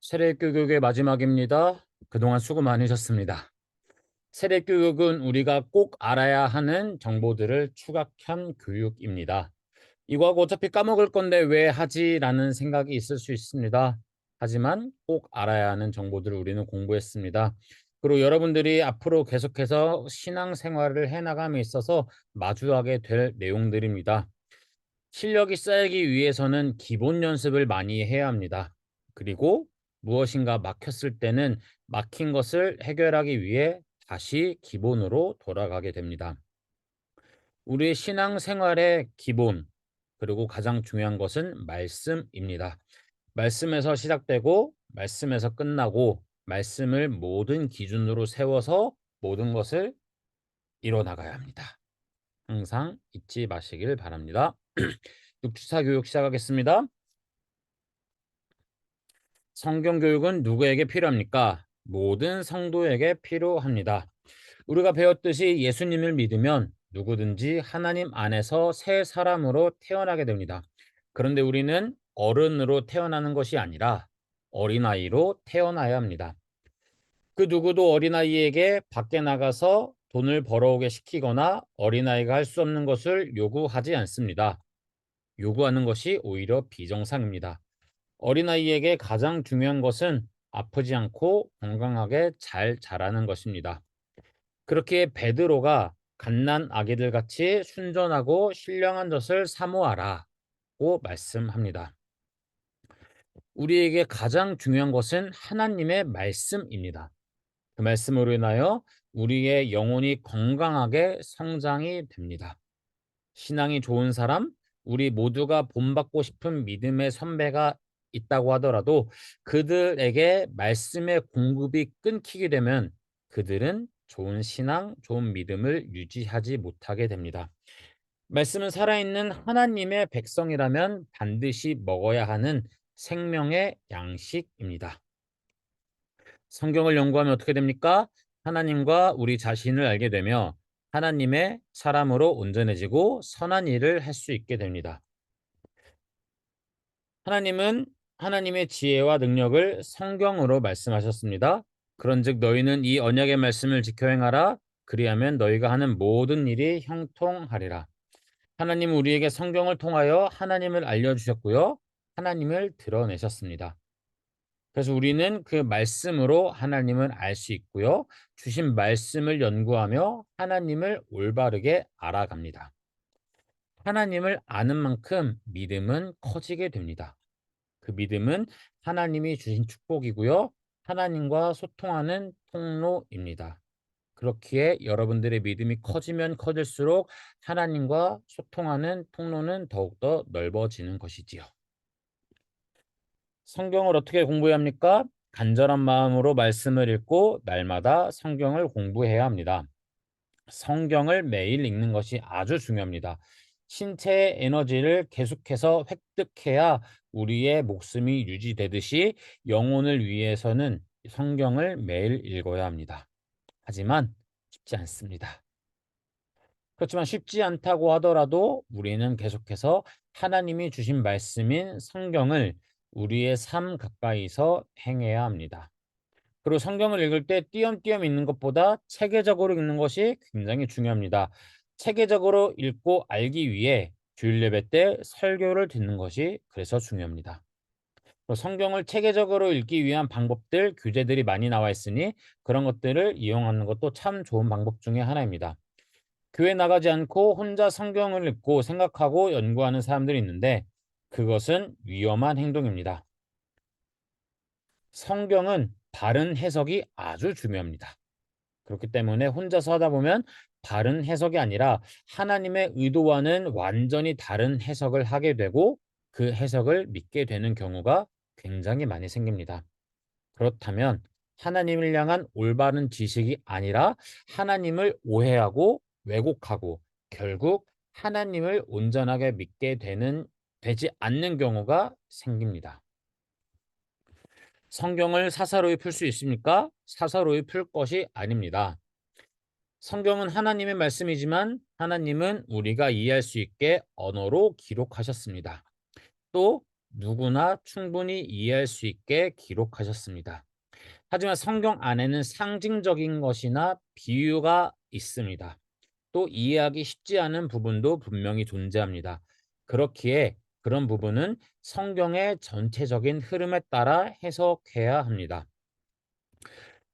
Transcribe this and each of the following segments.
세례교육의 마지막입니다. 그동안 수고 많으셨습니다. 세례교육은 우리가 꼭 알아야 하는 정보들을 추각한 교육입니다. 이거 하고 어차피 까먹을 건데 왜 하지 라는 생각이 있을 수 있습니다. 하지만 꼭 알아야 하는 정보들을 우리는 공부했습니다. 그리고 여러분들이 앞으로 계속해서 신앙생활을 해나감에 있어서 마주하게 될 내용들입니다. 실력이 쌓이기 위해서는 기본 연습을 많이 해야 합니다. 그리고 무엇인가 막혔을 때는 막힌 것을 해결하기 위해 다시 기본으로 돌아가게 됩니다. 우리 신앙생활의 기본 그리고 가장 중요한 것은 말씀입니다. 말씀에서 시작되고 말씀에서 끝나고 말씀을 모든 기준으로 세워서 모든 것을 이뤄 나가야 합니다. 항상 잊지 마시길 바랍니다. 육주사 교육 시작하겠습니다. 성경 교육은 누구에게 필요합니까? 모든 성도에게 필요합니다. 우리가 배웠듯이 예수님을 믿으면 누구든지 하나님 안에서 새 사람으로 태어나게 됩니다. 그런데 우리는 어른으로 태어나는 것이 아니라 어린아이로 태어나야 합니다. 그 누구도 어린아이에게 밖에 나가서 돈을 벌어오게 시키거나 어린아이가 할 수 없는 것을 요구하지 않습니다. 요구하는 것이 오히려 비정상입니다. 어린아이에게 가장 중요한 것은 아프지 않고 건강하게 잘 자라는 것입니다. 그렇게 베드로가 갓난 아기들 같이 순전하고 신령한 젖을 사모하라고 말씀합니다. 우리에게 가장 중요한 것은 하나님의 말씀입니다. 그 말씀으로 인하여 우리의 영혼이 건강하게 성장이 됩니다. 신앙이 좋은 사람, 우리 모두가 본받고 싶은 믿음의 선배가 있다고 하더라도 그들에게 말씀의 공급이 끊기게 되면 그들은 좋은 신앙, 좋은 믿음을 유지하지 못하게 됩니다. 말씀은 살아있는 하나님의 백성이라면 반드시 먹어야 하는 생명의 양식입니다. 성경을 연구하면 어떻게 됩니까? 하나님과 우리 자신을 알게 되며 하나님의 사람으로 온전해지고 선한 일을 할 수 있게 됩니다. 하나님은 하나님의 지혜와 능력을 성경으로 말씀하셨습니다. 그런즉 너희는 이 언약의 말씀을 지켜 행하라 그리하면 너희가 하는 모든 일이 형통하리라. 하나님은 우리에게 성경을 통하여 하나님을 알려 주셨고요. 하나님을 드러내셨습니다. 그래서 우리는 그 말씀으로 하나님을 알 수 있고요. 주신 말씀을 연구하며 하나님을 올바르게 알아갑니다. 하나님을 아는 만큼 믿음은 커지게 됩니다. 그 믿음은 하나님이 주신 축복이고요. 하나님과 소통하는 통로입니다. 그렇기에 여러분들의 믿음이 커지면 커질수록 하나님과 소통하는 통로는 더욱더 넓어지는 것이지요. 성경을 어떻게 공부해야 합니까? 간절한 마음으로 말씀을 읽고 날마다 성경을 공부해야 합니다. 성경을 매일 읽는 것이 아주 중요합니다. 신체의 에너지를 계속해서 획득해야 우리의 목숨이 유지되듯이 영혼을 위해서는 성경을 매일 읽어야 합니다. 하지만 쉽지 않습니다. 그렇지만 쉽지 않다고 하더라도 우리는 계속해서 하나님이 주신 말씀인 성경을 우리의 삶 가까이서 행해야 합니다. 그리고 성경을 읽을 때 띄엄띄엄 읽는 것보다 체계적으로 읽는 것이 굉장히 중요합니다. 체계적으로 읽고 알기 위해 주일 예배 때 설교를 듣는 것이 그래서 중요합니다. 성경을 체계적으로 읽기 위한 방법들, 규제들이 많이 나와 있으니 그런 것들을 이용하는 것도 참 좋은 방법 중에 하나입니다. 교회 나가지 않고 혼자 성경을 읽고 생각하고 연구하는 사람들이 있는데 그것은 위험한 행동입니다. 성경은 바른 해석이 아주 중요합니다. 그렇기 때문에 혼자서 하다 보면 바른 해석이 아니라 하나님의 의도와는 완전히 다른 해석을 하게 되고 그 해석을 믿게 되는 경우가 굉장히 많이 생깁니다. 그렇다면 하나님을 향한 올바른 지식이 아니라 하나님을 오해하고 왜곡하고 결국 하나님을 온전하게 믿게 되는 되지 않는 경우가 생깁니다. 성경을 사사로이 풀 수 있습니까? 사사로이 풀 것이 아닙니다. 성경은 하나님의 말씀이지만 하나님은 우리가 이해할 수 있게 언어로 기록하셨습니다. 또 누구나 충분히 이해할 수 있게 기록하셨습니다. 하지만 성경 안에는 상징적인 것이나 비유가 있습니다. 또 이해하기 쉽지 않은 부분도 분명히 존재합니다. 그렇기에 그런 부분은 성경의 전체적인 흐름에 따라 해석해야 합니다.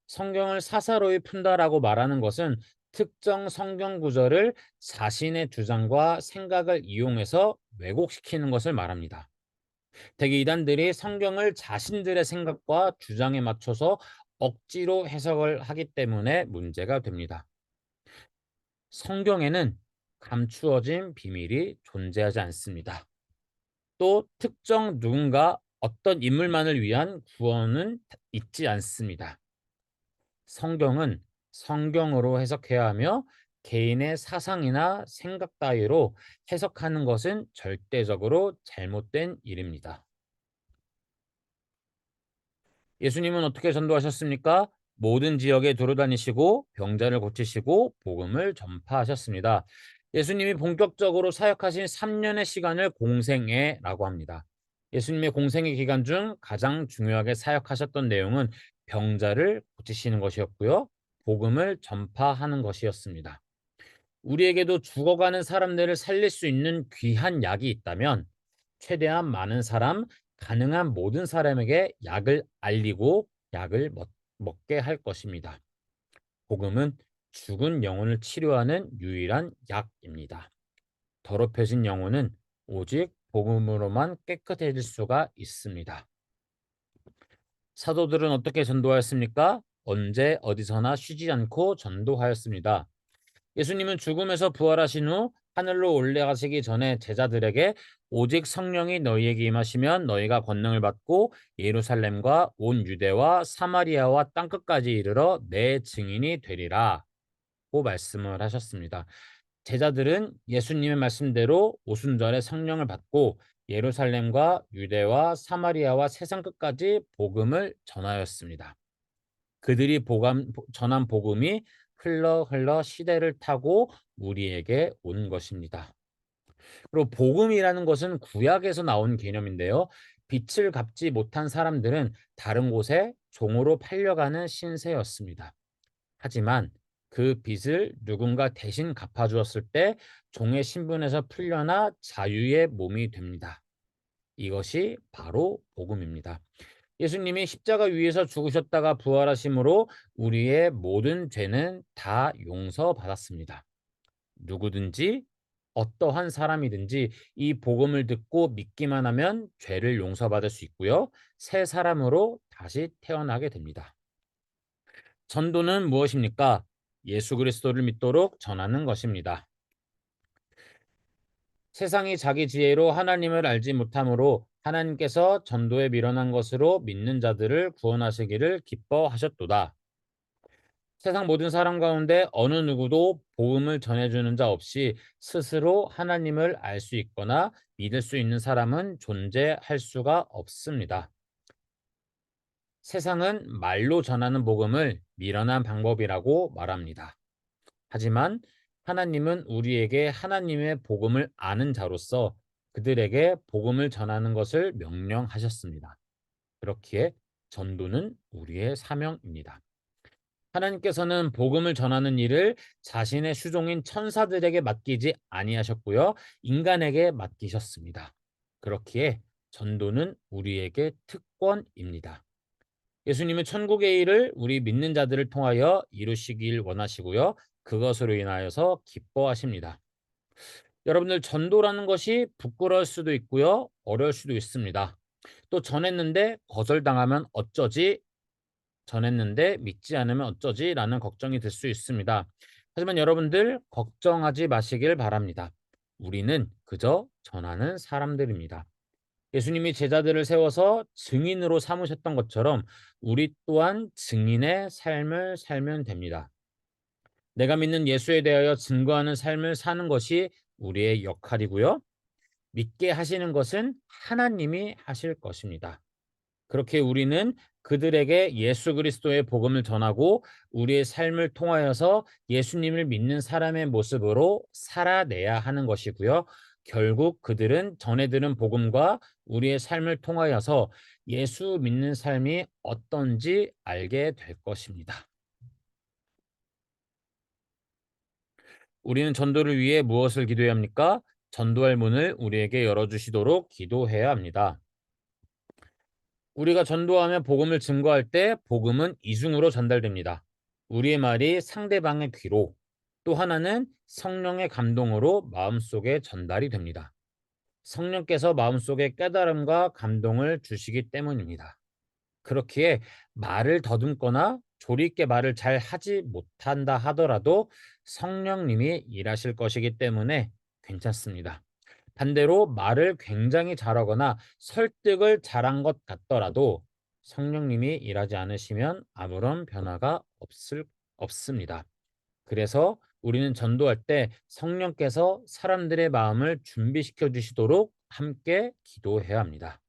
성경을 사사로이 푼다라고 말하는 것은 특정 성경 구절을 자신의 주장과 생각을 이용해서 왜곡시키는 것을 말합니다. 대개 이단들이 성경을 자신들의 생각과 주장에 맞춰서 억지로 해석을 하기 때문에 문제가 됩니다. 성경에는 감추어진 비밀이 존재하지 않습니다. 또 특정 누군가 어떤 인물만을 위한 구원은 있지 않습니다. 성경은 성경으로 해석해야 하며 개인의 사상이나 생각 따위로 해석하는 것은 절대적으로 잘못된 일입니다. 예수님은 어떻게 전도하셨습니까? 모든 지역에 두루다니시고 병자를 고치시고 복음을 전파하셨습니다. 예수님이 본격적으로 사역하신 3년의 시간을 공생애라고 합니다. 예수님의 공생애 기간 중 가장 중요하게 사역하셨던 내용은 병자를 고치시는 것이었고요. 복음을 전파하는 것이었습니다. 우리에게도 죽어가는 사람들을 살릴 수 있는 귀한 약이 있다면 최대한 많은 사람, 가능한 모든 사람에게 약을 알리고 약을 먹, 먹게 할 것입니다. 복음은 죽은 영혼을 치료하는 유일한 약입니다. 더럽혀진 영혼은 오직 복음으로만 깨끗해질 수가 있습니다. 사도들은 어떻게 전도하였습니까? 언제 어디서나 쉬지 않고 전도하였습니다. 예수님은 죽음에서 부활하신 후 하늘로 올라가시기 전에 제자들에게 오직 성령이 너희에게 임하시면 너희가 권능을 받고 예루살렘과 온 유대와 사마리아와 땅끝까지 이르러 내 증인이 되리라 고 말씀을 하셨습니다. 제자들은 예수님의 말씀대로 오순절에 성령을 받고 예루살렘과 유대와 사마리아와 세상 끝까지 복음을 전하였습니다. 그들이 보감, 전한 복음이 흘러 흘러 시대를 타고 우리에게 온 것입니다. 그리고 복음이라는 것은 구약에서 나온 개념인데요. 빛을 갚지 못한 사람들은 다른 곳에 종으로 팔려가는 신세였습니다. 하지만 그 빚을 누군가 대신 갚아주었을 때 종의 신분에서 풀려나 자유의 몸이 됩니다. 이것이 바로 복음입니다. 예수님이 십자가 위에서 죽으셨다가 부활하심으로 우리의 모든 죄는 다 용서받았습니다. 누구든지 어떠한 사람이든지 이 복음을 듣고 믿기만 하면 죄를 용서받을 수 있고요. 새 사람으로 다시 태어나게 됩니다. 전도는 무엇입니까? 예수 그리스도를 믿도록 전하는 것입니다. 세상이 자기 지혜로 하나님을 알지 못하므로 하나님께서 전도에 밀어난 것으로 믿는 자들을 구원하시기를 기뻐하셨도다. 세상 모든 사람 가운데 어느 누구도 복음을 전해주는 자 없이 스스로 하나님을 알 수 있거나 믿을 수 있는 사람은 존재할 수가 없습니다. 세상은 말로 전하는 복음을 미련한 방법이라고 말합니다. 하지만 하나님은 우리에게 하나님의 복음을 아는 자로서 그들에게 복음을 전하는 것을 명령하셨습니다. 그렇기에 전도는 우리의 사명입니다. 하나님께서는 복음을 전하는 일을 자신의 수종인 천사들에게 맡기지 아니하셨고요. 인간에게 맡기셨습니다. 그렇기에 전도는 우리에게 특권입니다. 예수님은 천국의 일을 우리 믿는 자들을 통하여 이루시길 원하시고요. 그것으로 인하여서 기뻐하십니다. 여러분들 전도라는 것이 부끄러울 수도 있고요. 어려울 수도 있습니다. 또 전했는데 거절당하면 어쩌지? 전했는데 믿지 않으면 어쩌지? 라는 걱정이 들 수 있습니다. 하지만 여러분들 걱정하지 마시길 바랍니다. 우리는 그저 전하는 사람들입니다. 예수님이 제자들을 세워서 증인으로 삼으셨던 것처럼 우리 또한 증인의 삶을 살면 됩니다. 내가 믿는 예수에 대하여 증거하는 삶을 사는 것이 우리의 역할이고요. 믿게 하시는 것은 하나님이 하실 것입니다. 그렇게 우리는 그들에게 예수 그리스도의 복음을 전하고 우리의 삶을 통하여서 예수님을 믿는 사람의 모습으로 살아내야 하는 것이고요. 결국 그들은 전해 들은 복음과 우리의 삶을 통하여서 예수 믿는 삶이 어떤지 알게 될 것입니다. 우리는 전도를 위해 무엇을 기도해야 합니까? 전도할 문을 우리에게 열어주시도록 기도해야 합니다. 우리가 전도하며 복음을 증거할 때 복음은 이중으로 전달됩니다. 우리의 말이 상대방의 귀로 또 하나는 성령의 감동으로 마음속에 전달이 됩니다. 성령께서 마음속에 깨달음과 감동을 주시기 때문입니다. 그렇기에 말을 더듬거나 조리 있게 말을 잘 하지 못한다 하더라도 성령님이 일하실 것이기 때문에 괜찮습니다. 반대로 말을 굉장히 잘하거나 설득을 잘한 것 같더라도 성령님이 일하지 않으시면 아무런 변화가 없을, 없습니다. 그래서 우리는 전도할 때 성령께서 사람들의 마음을 준비시켜 주시도록 함께 기도해야 합니다.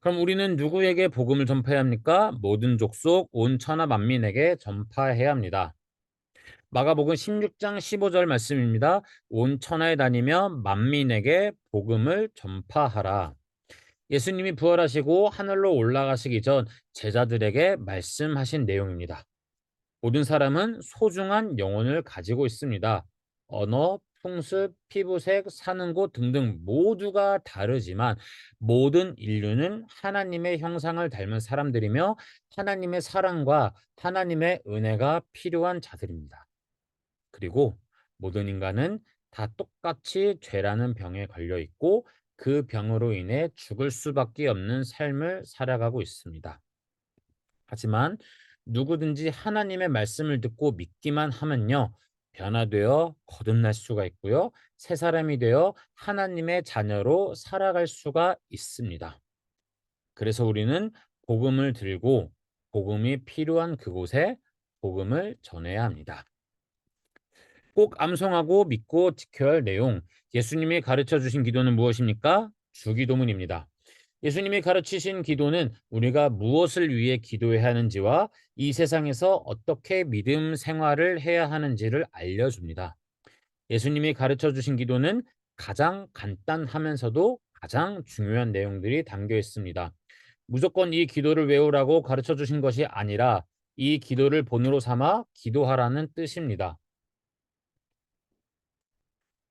그럼 우리는 누구에게 복음을 전파해야 합니까? 모든 족속 온 천하 만민에게 전파해야 합니다. 마가복음 16장 15절 말씀입니다. 온 천하에 다니며 만민에게 복음을 전파하라. 예수님이 부활하시고 하늘로 올라가시기 전 제자들에게 말씀하신 내용입니다. 모든 사람은 소중한 영혼을 가지고 있습니다. 언어, 풍습, 피부색, 사는 곳 등등 모두가 다르지만 모든 인류는 하나님의 형상을 닮은 사람들이며 하나님의 사랑과 하나님의 은혜가 필요한 자들입니다. 그리고 모든 인간은 다 똑같이 죄라는 병에 걸려 있고 그 병으로 인해 죽을 수밖에 없는 삶을 살아가고 있습니다. 하지만 누구든지 하나님의 말씀을 듣고 믿기만 하면요. 변화되어 거듭날 수가 있고요. 새 사람이 되어 하나님의 자녀로 살아갈 수가 있습니다. 그래서 우리는 복음을 들고 복음이 필요한 그곳에 복음을 전해야 합니다. 꼭 암송하고 믿고 지켜야 할 내용. 예수님이 가르쳐 주신 기도는 무엇입니까? 주기도문입니다. 예수님이 가르치신 기도는 우리가 무엇을 위해 기도해야 하는지와 이 세상에서 어떻게 믿음 생활을 해야 하는지를 알려줍니다. 예수님이 가르쳐 주신 기도는 가장 간단하면서도 가장 중요한 내용들이 담겨 있습니다. 무조건 이 기도를 외우라고 가르쳐 주신 것이 아니라 이 기도를 본으로 삼아 기도하라는 뜻입니다.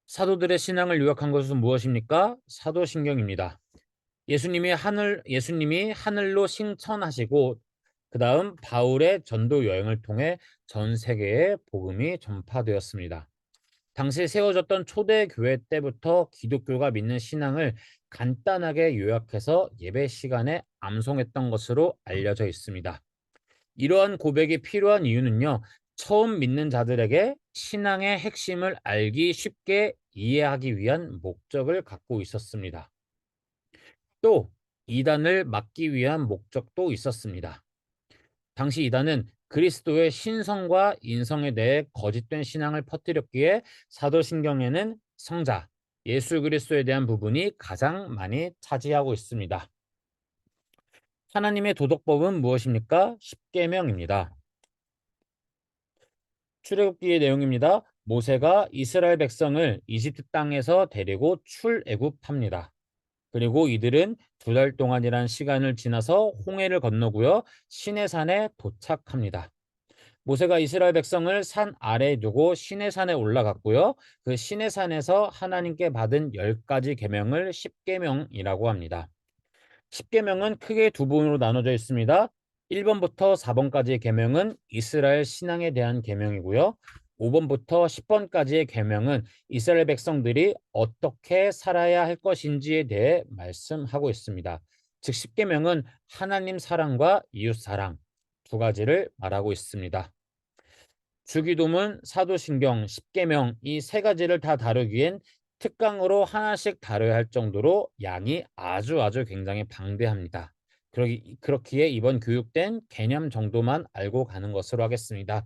사도들의 신앙을 요약한 것은 무엇입니까? 사도신경입니다. 예수님이 하늘 예수님이 하늘로 승천하시고 그다음 바울의 전도 여행을 통해 전 세계에 복음이 전파되었습니다. 당시 세워졌던 초대 교회 때부터 기독교가 믿는 신앙을 간단하게 요약해서 예배 시간에 암송했던 것으로 알려져 있습니다. 이러한 고백이 필요한 이유는요. 처음 믿는 자들에게 신앙의 핵심을 알기 쉽게 이해하기 위한 목적을 갖고 있었습니다. 또 이단을 막기 위한 목적도 있었습니다. 당시 이단은 그리스도의 신성과 인성에 대해 거짓된 신앙을 퍼뜨렸기에 사도신경에는 성자, 예수 그리스도에 대한 부분이 가장 많이 차지하고 있습니다. 하나님의 도덕법은 무엇입니까? 십계명입니다. 출애굽기의 내용입니다. 모세가 이스라엘 백성을 이집트 땅에서 데리고 출애굽합니다. 그리고 이들은 두 달 동안이란 시간을 지나서 홍해를 건너고요. 시내산에 도착합니다. 모세가 이스라엘 백성을 산 아래에 두고 시내산에 올라갔고요. 그 시내산에서 하나님께 받은 열 가지 계명을 십계명이라고 합니다. 십계명은 크게 두 부분으로 나눠져 있습니다. 1번부터 4번까지의 계명은 이스라엘 신앙에 대한 계명이고요. 5번부터 10번까지의 계명은 이스라엘 백성들이 어떻게 살아야 할 것인지에 대해 말씀하고 있습니다. 즉 10계명은 하나님 사랑과 이웃 사랑 두 가지를 말하고 있습니다. 주기도문, 사도신경, 10계명 이 세 가지를 다 다루기엔 특강으로 하나씩 다뤄야 할 정도로 양이 아주 아주 굉장히 방대합니다. 그렇기에 이번 교육된 개념 정도만 알고 가는 것으로 하겠습니다.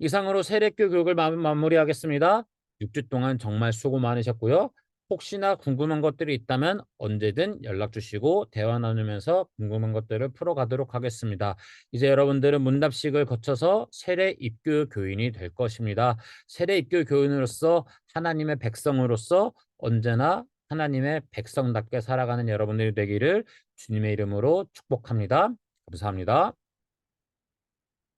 이상으로 세례교 교육을 마무리하겠습니다. 6주 동안 정말 수고 많으셨고요. 혹시나 궁금한 것들이 있다면 언제든 연락 주시고 대화 나누면서 궁금한 것들을 풀어가도록 하겠습니다. 이제 여러분들은 문답식을 거쳐서 세례 입교 교인이 될 것입니다. 세례 입교 교인으로서 하나님의 백성으로서 언제나 하나님의 백성답게 살아가는 여러분들이 되기를 주님의 이름으로 축복합니다. 감사합니다.